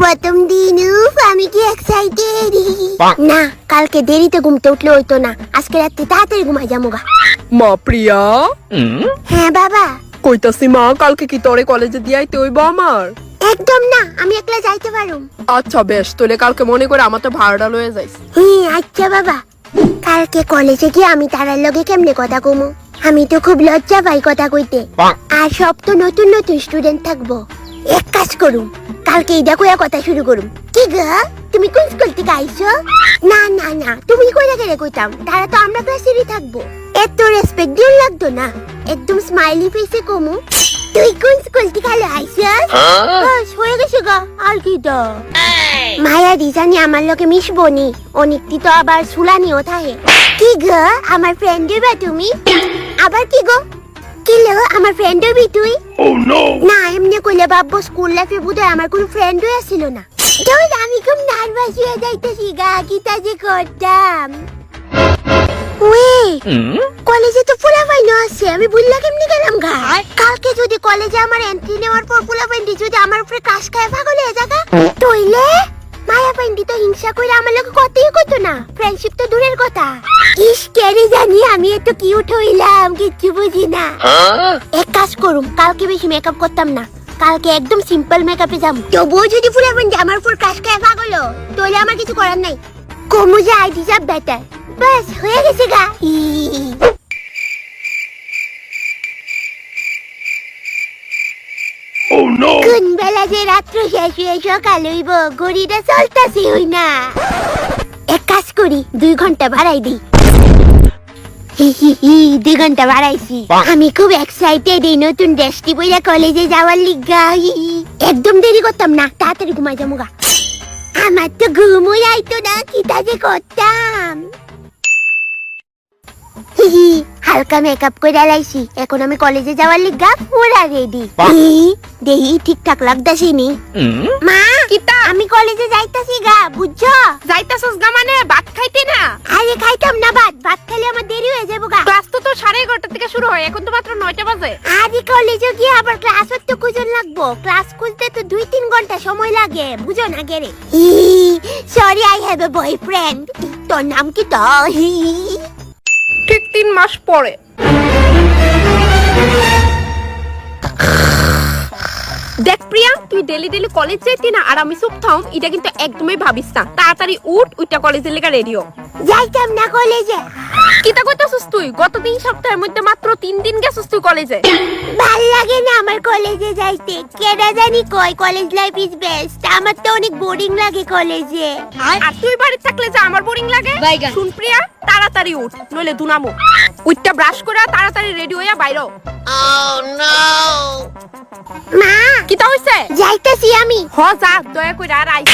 প্রথম দিন উফ আমি কি এক্সাইটেড না কালকে দেরিতে ঘুমতে উঠলে হইতো না। আজকে রাত্রে তাড়াতাড়ি ঘুমাই যাব গা। মা প্রিয়া? হ্যাঁ বাবা। কইতাছি মা কালকে কি তোরে কলেজে দিয়াইতে হইব আমার? একদম না আমি একলা যাইতে পারুম। আচ্ছা বেশ তোলে কালকে মনে করে আমার তো ভাড়াটা লয়ে যাইস। হ্যাঁ আচ্ছা বাবা। কালকে কলেজে গিয়ে আমি তারার লগে কেমনে কথা কমু? আমি তো খুব লজ্জা পাই কথা কইতে। আর সব তো নতুন নতুন স্টুডেন্ট থাকব। এক কাজ করুম কালকে এইটা কইয়া কথা শুরু করুম। কি গা? তুমি কোন স্কুল থেকে আইছো? না না না তুমি কইরা গেলে কইতাম? তারা তো আমরা ক্লাসেরই থাকব। এত রেসপেক্ট দিও লাগতো না। একদম স্মাইলি ফেসে কমু। তুই কোন স্কুল থেকে আলো আইছস? বাস হয়ে গেছে গা আর কি তো? মায়া রিজানি আমার লোকে মিশবো নি। অনিকটি তো আবার সুলানিও থাকে। কি গো আমার ফ্রেন্ড বা তুমি? আবার কি গো? কি লো আমার ফ্রেন্ড হবি তুই? না ভাববো স্কুল লাইফে বোধহয় আমার কোনো ফ্রেন্ডই আসছিল না। ধর আমি খুব নার্ভাস হয়ে যাইতেছি গা কিতা যে করতাম। ওয়ে কলেজে তো ফুলা পাইনো আছে আমি কেমনি গেলাম গা? কালকে যদি কলেজে আমার এন্ট্রি নেওয়ার পর পাইন্ডি যদি আমার উপরে কাশ খায় পাগল হয়ে যাগা তইলে মায়া পাইন্ডি তো হিংসা কইরা আমার লোক কতই কত না। ফ্রেন্ডশিপ তো দূরের কথা। ইস কেড়ে জানি আমি এত কিউট হইলাম কিচ্ছু বুঝি না। এক কাজ করুম কালকে বেশি মেকআপ করতাম না। কালকে একদম সিম্পল মেকআপে যাম। তবুও যদি ফুলা পাইন্ডি আমার উপর কাশ খায় পাগল তইলে আমার কিছু করার নাই। কমু যে আই ডিজার্ভ বেটার বাস হয়ে গেছে গা। হি। কোন বেলা যে রাত্র শেষ হয়ে সকাল হইব ঘড়িটা চলতাছে হই না এক কাজ করি দুই ঘণ্টা বাড়াই দুই। ঘণ্টা বাড়াইছি। আমি খুব এক্সাইটেড এই নতুন ড্রেসটি কলেজে যাওয়ার লিগা। একদম দেরি করতাম না তাড়াতাড়ি ঘুমাই যাব গা আমার তো ঘুমই আইতো না কিতা যে করতাম। হালকা মেকআপ করে লাইছি এখন আমি কলেজে যাওয়ার লিগা পুরা রেডি দেহি ঠিকঠাক লাগতাছি নি। মা কিতা? আমি কলেজে যাইতাছি গা বুঝছ? যাইতাছস গা মানে? ভাত খাইতে না? আরে খাইতাম না ভাত ভাত খেলে আমার হয়ে যাব গা। ক্লাস তো তো সাড়ে এগারোটা থেকে শুরু হয় এখন তো মাত্র নয়টা বাজে। আরে কলেজে গিয়ে আবার ক্লাস তো খুঁজন লাগবো? ক্লাস খুঁজতে তো দুই তিন ঘণ্টা সময় লাগে বুঝো না গেরে। Sorry I have a boyfriend তোর নাম কি তো ঠিক তিন মাস পরে। দেখ প্রিয়া তুই ডেলি ডেলি কলেজ যাইতি না আর আমি চুপ থাম এটা কিন্তু একদমই ভাবিস না। তাড়াতাড়ি উঠ উইটা কলেজের লেগে রেডিও যাইতাম না কলেজে কিতা কইতাছস তুই? গত তিন সপ্তাহের মধ্যে মাত্র তিন দিন গেছস তুই কলেজে ভালো লাগে না আমার কলেজে যাইতে। কেডা জানি কয় কলেজ লাইফ ইজ বেস্ট আমার তো অনেক বোরিং লাগে কলেজে আর তুই বাড়িতে থাকলে যে আমার বোরিং লাগে? শুন প্রিয়া তাড়াতাড়ি উঠ নইলে দুনামো উইটা ব্রাশ করে তাড়াতাড়ি রেডি হইয়া বাইরো মা? কিতা হইছে যাইতেছি আমি। হ যা দয়া কইরা আর আইস